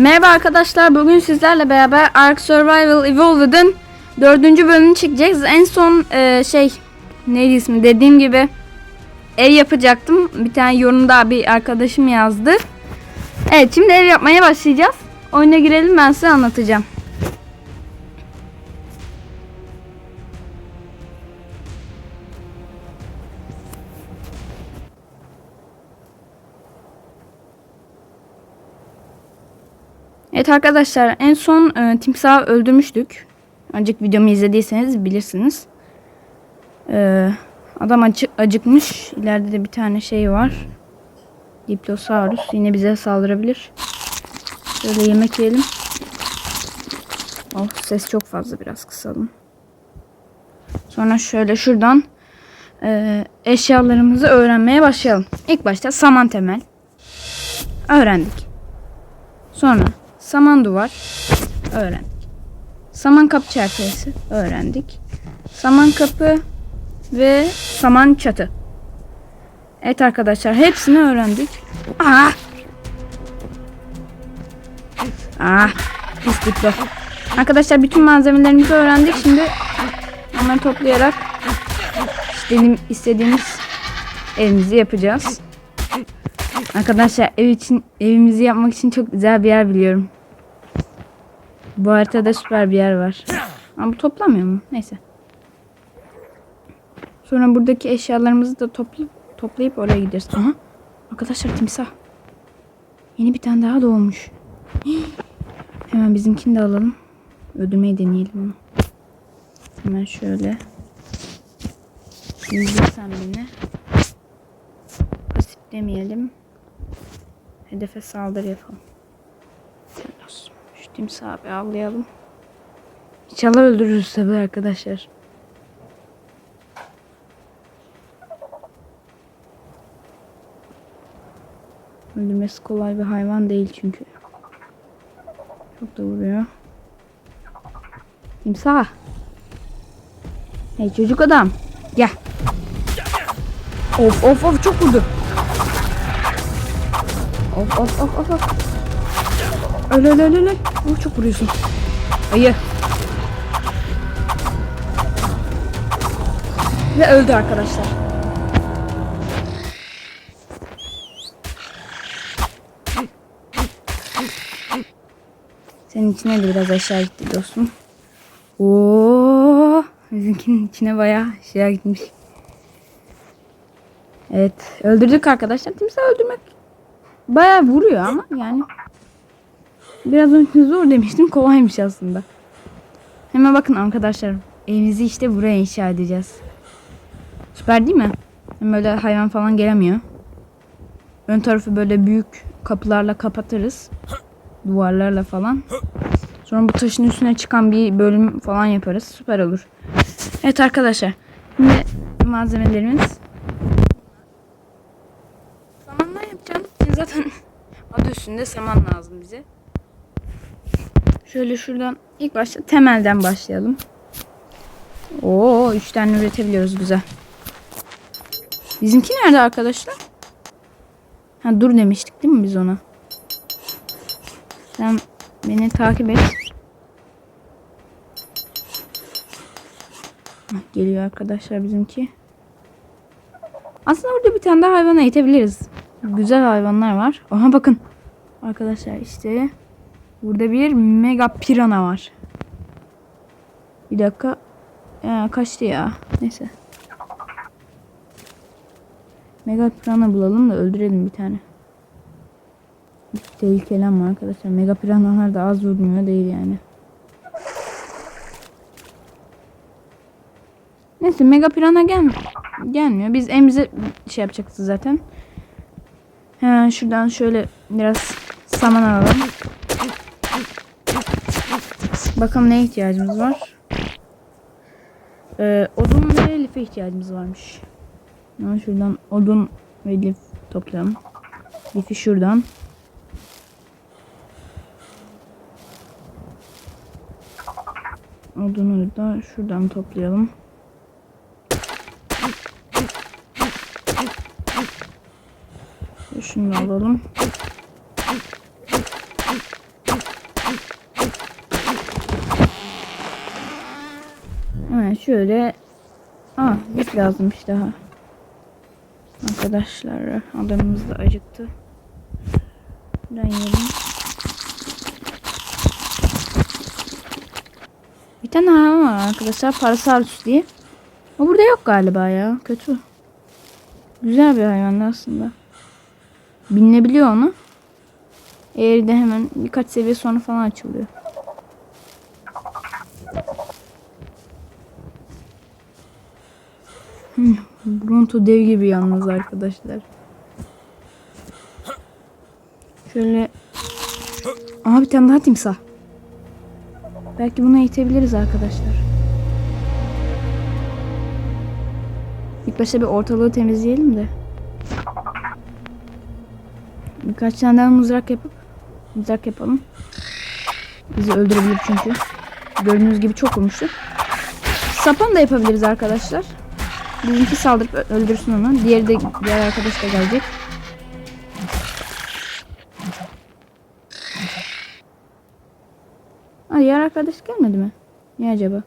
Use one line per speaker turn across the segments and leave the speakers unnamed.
Merhaba arkadaşlar bugün sizlerle beraber Ark Survival Evolved'ın dördüncü bölümünü çekeceğiz. En son e, şey neydi ismi dediğim gibi ev yapacaktım. Bir tane yorumda bir arkadaşım yazdı. Evet şimdi ev yapmaya başlayacağız. Oyuna girelim ben size anlatacağım. Evet arkadaşlar en son e, timsahı öldürmüştük. Ancak videomu izlediyseniz bilirsiniz. E, adam acı, acıkmış. İleride de bir tane şey var. Diplosaurus yine bize saldırabilir. Şöyle yemek yiyelim. Oh ses çok fazla biraz kısalım. Sonra şöyle şuradan e, eşyalarımızı öğrenmeye başlayalım. İlk başta saman temel. Öğrendik. Sonra saman duvar öğrendik. Saman kapı çerçevesi öğrendik. Saman kapı ve saman çatı. Evet arkadaşlar hepsini öğrendik. Ah! Ah! Pis diplo. Arkadaşlar bütün malzemelerimizi öğrendik. Şimdi onları toplayarak istediğim, istediğimiz evimizi yapacağız. Arkadaşlar ev için evimizi yapmak için çok güzel bir yer biliyorum. Bu haritada süper bir yer var. Ama bu toplamıyor mu? Neyse. Sonra buradaki eşyalarımızı da toplayıp toplayıp oraya gideriz. Aha. Arkadaşlar timsah. Yeni bir tane daha doğmuş. Hemen bizimkini de alalım. Öldürmeyi deneyelim onu. Hemen şöyle. İzlesen beni. Pasif demeyelim. Hedefe saldırı yapalım. Şu timsahı bir avlayalım. İnşallah öldürürüz tabii arkadaşlar. Öldürmesi kolay bir hayvan değil çünkü. Çok da vuruyor. Timsah. Hey çocuk adam. Gel. Of of of çok vurdu. Of of of of of. Öl öl öl öl. Oh, çok vuruyorsun. Ayı. Ve öldü arkadaşlar. Senin içine de biraz aşağı gitti dostum. Oo, bizimkinin içine bayağı aşağı gitmiş. Evet, öldürdük arkadaşlar. Timsah öldürmek bayağı vuruyor ama yani biraz önce zor demiştim kolaymış aslında. Hemen bakın arkadaşlar evimizi işte buraya inşa edeceğiz. Süper değil mi? Hem böyle hayvan falan gelemiyor. Ön tarafı böyle büyük kapılarla kapatırız. Duvarlarla falan. Sonra bu taşın üstüne çıkan bir bölüm falan yaparız. Süper olur. Evet arkadaşlar. Şimdi malzemelerimiz. Samandan yapacağım. Zaten adı üstünde saman lazım bize. Şöyle şuradan ilk başta temelden başlayalım. Oo, üç tane üretebiliyoruz güzel. Bizimki nerede arkadaşlar? Ha dur demiştik değil mi biz ona? Sen beni takip et. Geliyor arkadaşlar bizimki. Aslında burada bir tane daha hayvan eğitebiliriz. Güzel hayvanlar var. Aha bakın. Arkadaşlar işte burada bir mega pirana var. Bir dakika. Ya, kaçtı ya. Neyse. Mega pirana bulalım da öldürelim bir tane. Tehlikeli ama arkadaşlar. Mega piranalar da az vurmuyor değil yani. Neyse mega pirana gel gelmiyor. Biz emze şey yapacaktı zaten. Hemen şuradan şöyle biraz saman alalım. Bakalım neye ihtiyacımız var. Ee, odun ve life ihtiyacımız varmış. Hemen şuradan odun ve lif toplayalım. Lifi şuradan. Odunu da şuradan toplayalım. Şunu alalım. Şöyle Aa lif lazımmış daha. Arkadaşlar adamımız da acıktı. Ben yiyelim. Bir tane hayvan var arkadaşlar. Parasaurus diye. O burada yok galiba ya. Kötü. Güzel bir hayvan aslında. Binilebiliyor onu. Eğri de hemen birkaç seviye sonra falan açılıyor. Bronto dev gibi yalnız arkadaşlar. Şöyle Aha bir tane daha timsah. Belki bunu eğitebiliriz arkadaşlar. İlk başta bir ortalığı temizleyelim de. Birkaç tane daha mızrak yapıp mızrak yapalım. Bizi öldürebilir çünkü. Gördüğünüz gibi çok olmuştu. Sapan da yapabiliriz arkadaşlar. Bizimki saldırıp öldürsün onu. Diğeri de diğer arkadaş da gelecek. Aa, diğer arkadaş gelmedi mi? Niye acaba?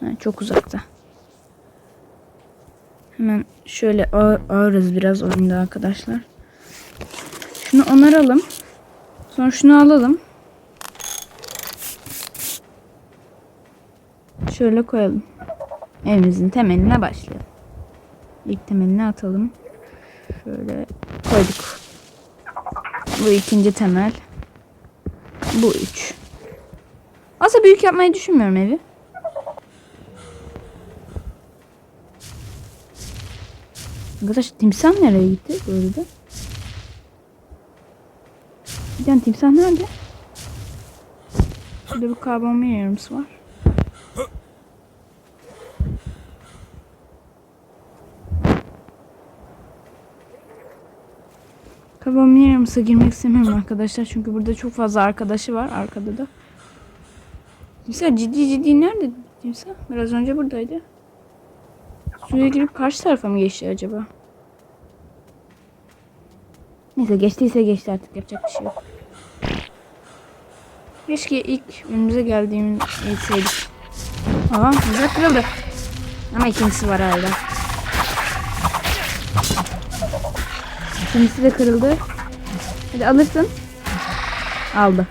Ha, çok uzakta. Hemen şöyle ağır, ağırız biraz oyunda arkadaşlar. Şunu onaralım. Sonra şunu alalım. Şöyle koyalım. Evimizin temeline başlayalım. İlk temelini atalım. Şöyle koyduk. Bu ikinci temel. Bu üç. Aslında büyük yapmayı düşünmüyorum evi. Arkadaş timsah nereye gitti böyle de? Bir tane timsah nerede? Şurada bir karbon var. Karbon yarımsı girmek istemiyorum arkadaşlar. Çünkü burada çok fazla arkadaşı var arkada da. Timsah ciddi ciddi nerede timsah? Biraz önce buradaydı. Suya girip karşı tarafa mı geçti acaba? Neyse geçtiyse geçti artık yapacak bir şey yok. Keşke ilk önümüze geldiğimiz eğitseydik. Aa güzel kırıldı. Ama ikincisi var hala. İkincisi de kırıldı. Hadi alırsın. Aldı.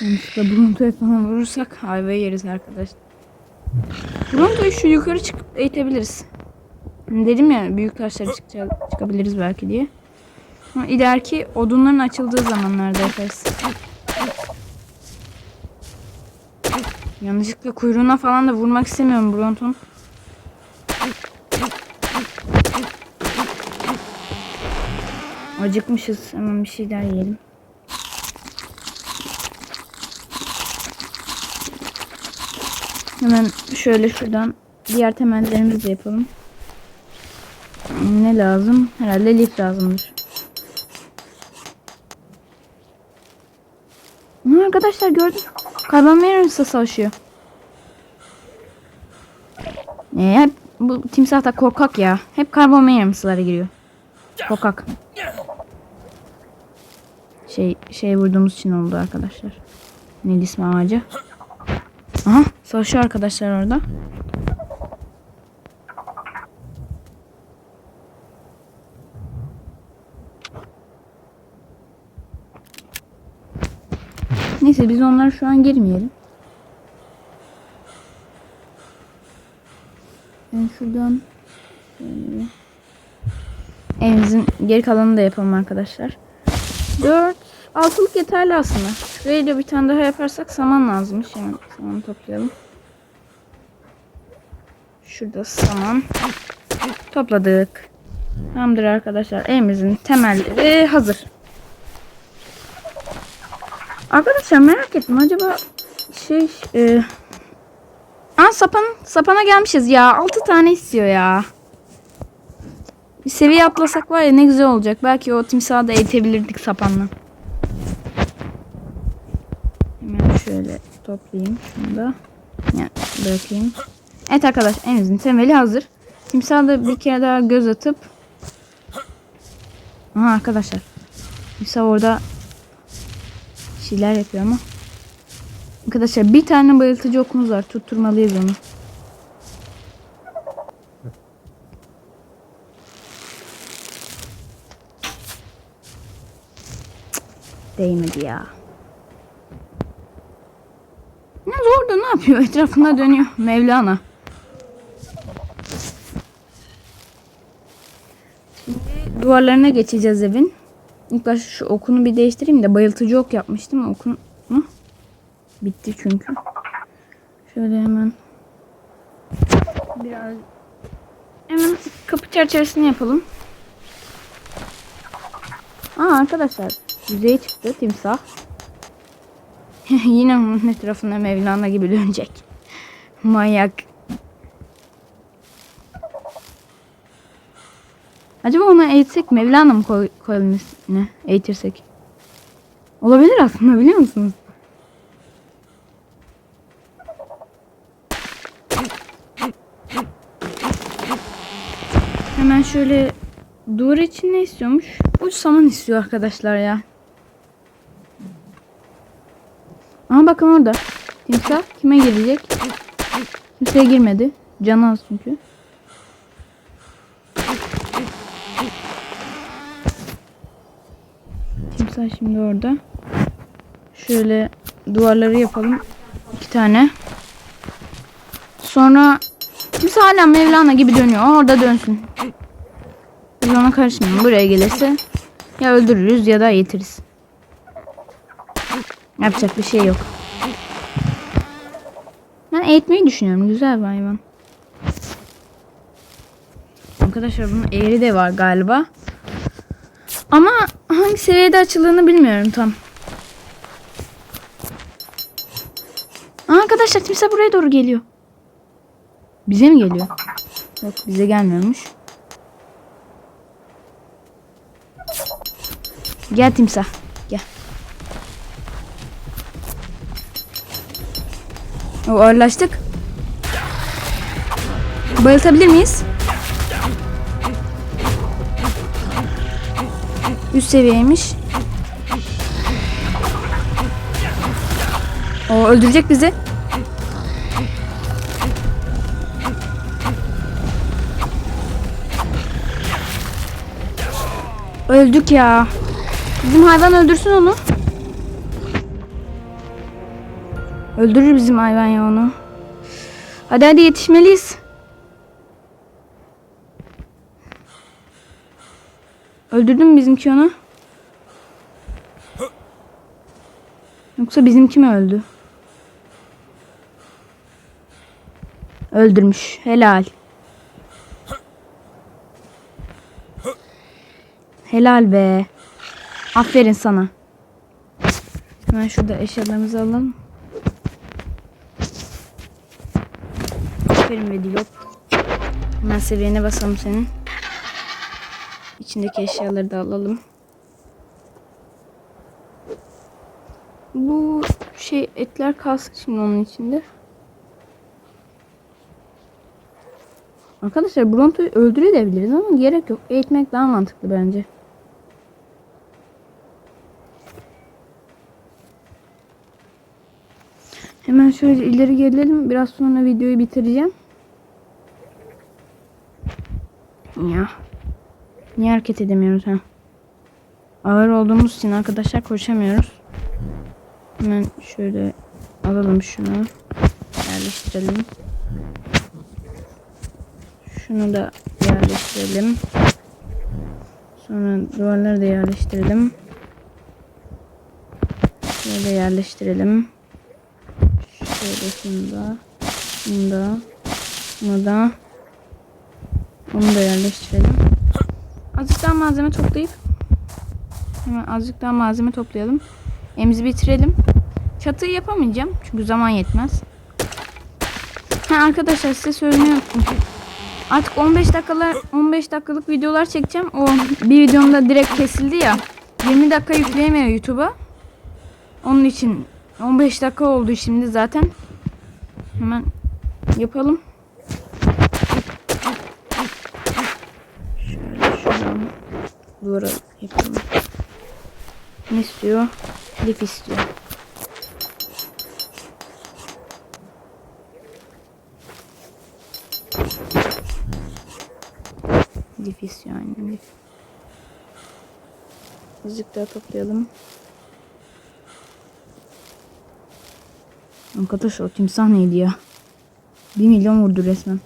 Yanlışlıkla Bronto'ya falan vurursak ayvayı yeriz arkadaşlar. Bronto'yu şu yukarı çıkıp eğitebiliriz. Dedim ya büyük taşlara çıkabiliriz belki diye. Ama ileriki odunların açıldığı zamanlarda yaparız. Yanlışlıkla kuyruğuna falan da vurmak istemiyorum Bronton. Acıkmışız. Hemen bir şeyler yiyelim. Hemen şöyle şuradan diğer temellerimizi de yapalım. Ne lazım? Herhalde lif lazımdır. Hı, arkadaşlar gördüm. Karbon yarımsı savaşıyor. Ee, hep bu timsah da korkak ya. Hep karbon yarımsılara giriyor. Korkak. Şey şey vurduğumuz için oldu arkadaşlar. İsmi ağacı? Aha savaşıyor arkadaşlar orada. Neyse biz onları şu an girmeyelim. Ben şuradan şöyle evimizin geri kalanını da yapalım arkadaşlar. 4 altılık yeterli aslında. Şuraya da bir tane daha yaparsak saman lazımmış. Hemen samanı toplayalım. Şurada saman. Topladık. Tamamdır arkadaşlar. Evimizin temelleri hazır. Arkadaşlar merak ettim. Acaba şey e... Aa sapan sapana gelmişiz ya. 6 tane istiyor ya. Bir seviye atlasak var ya ne güzel olacak. Belki o timsahı da eğitebilirdik sapanla. Hemen şöyle toplayayım şunu da. Ya, bırakayım. Evet arkadaş elimizin temeli hazır. Timsah da bir kere daha göz atıp Aha arkadaşlar. Timsah orada şeyler yapıyor ama Arkadaşlar bir tane bayıltıcı okumuz var. Tutturmalıyız onu. Değmedi ya. Ne orada ne yapıyor? Etrafında dönüyor. Mevlana. Şimdi duvarlarına geçeceğiz evin. İlk başta şu okunu bir değiştireyim de bayıltıcı ok yapmıştım. Okun? Bitti çünkü. Şöyle hemen biraz hemen kapı çerçevesini yapalım. Aa arkadaşlar yüzeye çıktı timsah. Yine onun etrafında Mevlana gibi dönecek. Manyak. Acaba ona eğitsek Mevlana mı koy, koyalım üstüne? Eğitirsek. Olabilir aslında biliyor musunuz? Hemen şöyle duvar için ne istiyormuş? Uç saman istiyor arkadaşlar ya. Aha bakın orada. Timsah kime girecek? Kimseye girmedi. Canı az çünkü. Timsah şimdi orada. Şöyle duvarları yapalım. İki tane. Sonra timsah hala Mevlana gibi dönüyor. Orada dönsün. Biz ona karışmayalım. Buraya gelirse ya öldürürüz ya da yetiriz. Yapacak bir şey yok. Ben eğitmeyi düşünüyorum. Güzel bir hayvan. Arkadaşlar bunun eğri de var galiba. Ama hangi seviyede açıldığını bilmiyorum tam. Arkadaşlar timsah buraya doğru geliyor. Bize mi geliyor? Yok bize gelmiyormuş. Gel timsah. Gel. O ağırlaştık. Bayıltabilir miyiz? Üst seviyeymiş. O öldürecek bizi. Öldük ya. Bizim hayvan öldürsün onu. Öldürür bizim hayvan ya onu. Hadi hadi yetişmeliyiz. Öldürdün mü bizimki onu? Yoksa bizimki mi öldü? Öldürmüş. Helal. Helal be. Aferin sana. Hemen şurada eşyalarımızı alalım. Aferin be Dilop. Hemen seviyene basalım senin. İçindeki eşyaları da alalım. Bu şey etler kalsın şimdi onun içinde. Arkadaşlar Bronto'yu öldürebiliriz ama gerek yok. Eğitmek daha mantıklı bence. Hemen şöyle ileri gelelim. Biraz sonra videoyu bitireceğim. Ya. Niye hareket edemiyoruz ha? Ağır olduğumuz için arkadaşlar koşamıyoruz. Hemen şöyle alalım şunu. Yerleştirelim. Şunu da yerleştirelim. Sonra duvarları da yerleştirelim. Şöyle yerleştirelim. Şöyle şunu da. Şunu da. Bunu da. Onu da yerleştirelim. Azıcık daha malzeme toplayıp hemen azıcık daha malzeme toplayalım. Evimizi bitirelim. Çatıyı yapamayacağım çünkü zaman yetmez. Ha arkadaşlar size söylemeyi unuttum. Artık 15 dakikalar 15 dakikalık videolar çekeceğim. O bir videomda direkt kesildi ya. 20 dakika yükleyemiyor YouTube'a. Onun için 15 dakika oldu şimdi zaten. Hemen yapalım. Şuradan duvara yapalım. Ne istiyor? Lif istiyor. Lif istiyor annem. Azıcık daha toplayalım. Arkadaşlar o timsah neydi ya? 1 milyon vurdu resmen.